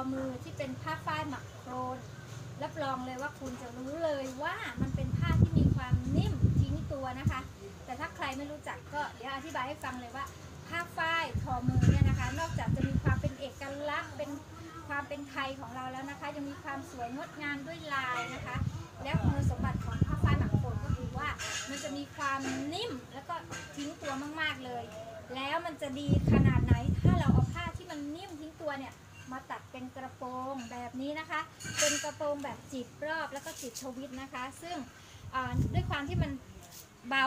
อมือที่เป็นผ้าฝ้ายหมักโครนรับรองเลยว่าคุณจะรู้เลยว่ามันเป็นผ้าที่มีความนิ่มทิ้งตัวนะคะ แต่ถ้าใครไม่รู้จักก็เดี๋ยวอธิบายให้ฟังเลยว่าผ้าฝ้ายทอมือเนี่ยนะคะ นอกจากจะมีความเป็นเอกลักษณ์เป็นความเป็นไทยของเราแล้วนะคะ ยังมีความสวยงดงามด้วยลายนะคะ และคุณสมบัติของผ้าฝ้ายหมักโครนก็คือว่า มันจะมีความนิ่มแล้วก็ทิ้งตัวมาก ๆเลย แล้วมันจะดีขนาดไหนถ้าเราเอาผ้าที่มันนิ่มทิ้งตัวเนี่ย มาตัดเป็นกระโปรงแบบนี้นะคะ เป็นกระโปรงแบบจีบรอบแล้วก็จีบทวิตนะคะ ซึ่งด้วยความที่มันเบา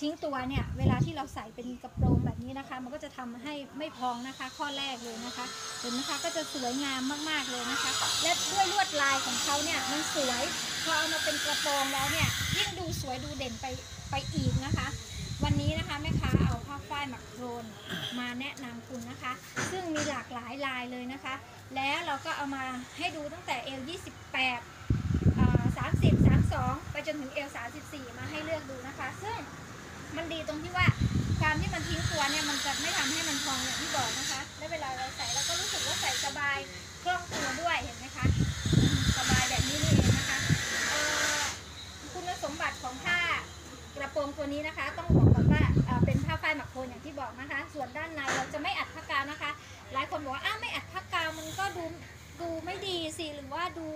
ทิ้งตัวเนี่ยเวลาที่เราใส่เป็นกระโปรงแบบนี้นะคะ มันก็จะทำให้ไม่พองนะคะ ข้อแรกเลยนะคะ เห็นไหมคะก็จะสวยงามมากๆเลยนะคะ และด้วยลวดลายของเขาเนี่ยมันสวยพอเอามาเป็นกระโปรงแล้วเนี่ยยิ่งดูสวยดูเด่นไปไปอีกนะคะ วันนี้นะคะแม่ค้าเอาผ้าฝ้ายหมักโครนมาแนะนำคุณนะคะ ซึ่งมีหลากหลายลายเลยนะคะ แล้วเราก็เอามาให้ดูตั้งแต่เอล28อ่า30 32 ไปจนถึงเอล34 มาให้เลือกดูนะคะ ซึ่งมันดีตรงที่ว่าความที่มันทิ้งตัวเนี่ยมันจะไม่ทำให้มันพองอย่างที่บอกนะคะ และเวลาเราใส่เราก็รู้สึกว่าใส่สบายคล่องตัวด้วยเห็นไหมคะอืมสบายแบบนี้นี่เองนะคะเอ่อ คุณสมบัติของผ้ากระโปรงตัวนี้นะคะ ต้องบอ อกนะคะ ส่วนด้านในเราจะไม่อัดผ้ากาวนะคะ หลายคนบอกว่าอ้าวไม่อัดผ้ากาวมันก็ดูดูไม่ดีสิหรือว่าดู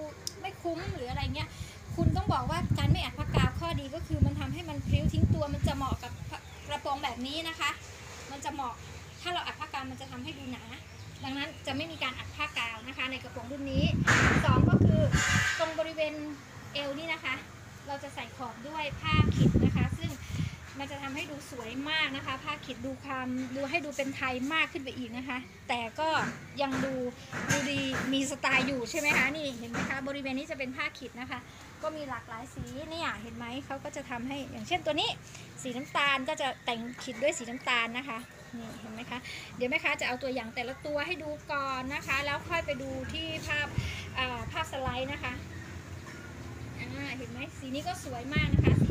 ไม่คุ้มหรืออะไรเงี้ยคุณต้องบอกว่าการไม่อัดผ้ากาวข้อดีก็คือมันทำให้มันพริ้วทิ้งตัวมันจะเหมาะกับกระโปรงแบบนี้นะคะ มันจะเหมาะถ้าเราอัดผ้ากาวมันจะทำให้ดูหนาดังนั้นจะไม่มีการอัดผ้ากาวนะคะ ในกระโปรงรุ่นนี้สองก็คือตรงบริเวณเอวนี่นะคะ เราจะใส่ขอบด้วยผ้าขิดนะคะ มันจะทำให้ดูสวยมากนะคะ ผ้าขิดดูความดูให้ดูเป็นไทยมากขึ้นไปอีกนะคะ แต่ก็ยังดูดูดีมีสไตล์อยู่ใช่ไหมคะนี่เห็นไหมคะบริเวณนี้จะเป็นผ้าขิดนะคะ ก็มีหลากหลายสีเนี่ยเห็นไหมเขาก็จะทำให้อย่างเช่นตัวนี้สีน้ำตาลก็จะแต่งขิดด้วยสีน้ำตาลนะคะนี่เห็นไหมคะเดี๋ยวแม่ค้าจะเอาตัวอย่างแต่ละตัวให้ดูก่อนนะคะ แล้วค่อยไปดูที่ภาพภาพสไลด์นะคะเห็นไหมสีนี้ก็สวยมากนะคะ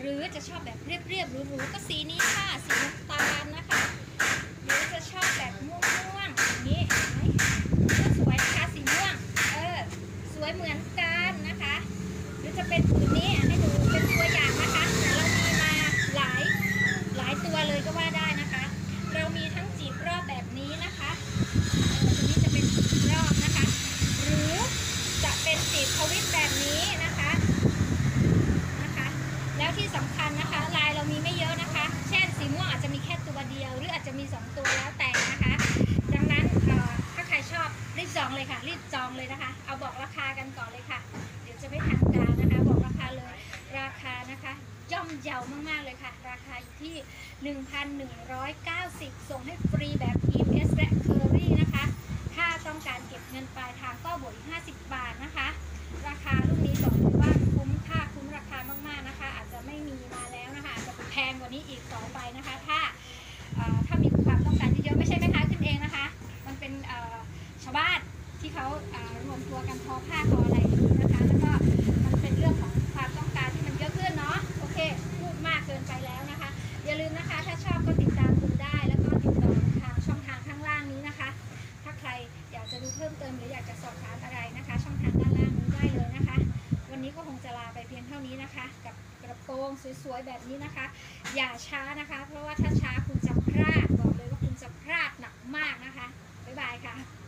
หรือจะชอบแบบเรียบๆหรูๆก็สีนี้ค่ะ สีน้ำตาลนะคะ มเยาวมาก ๆ เลยค่ะ ราคาอยู่ที่ 1,190 ส่งให้ฟรีแบบ EMS และ Curry นะคะ ถ้าต้องการเก็บเงินปลายทางก็บวกอีก 50 บาทนะคะ ราคารุ่นนี้บอกเลยว่าคุ้มค่าคุ้มราคามาก ๆ นะคะ อาจจะไม่มีมาแล้วนะคะ อาจจะแพงกว่านี้อีกต่อไปนะคะ ถ้าถ้ามีความต้องการเยอะๆไม่ใช่แม่ค้าขึ้นเองนะคะ มันเป็นชาวบ้านที่เขารวมตัวกันทอผ้าทอ ท่านี้นะคะ กับกระโปรงสวยๆแบบนี้นะคะ อย่าช้านะคะ เพราะว่าถ้าช้าคุณจะพลาดบอกเลยว่าคุณจะพลาดหนักมากนะคะบ๊ายบายค่ะ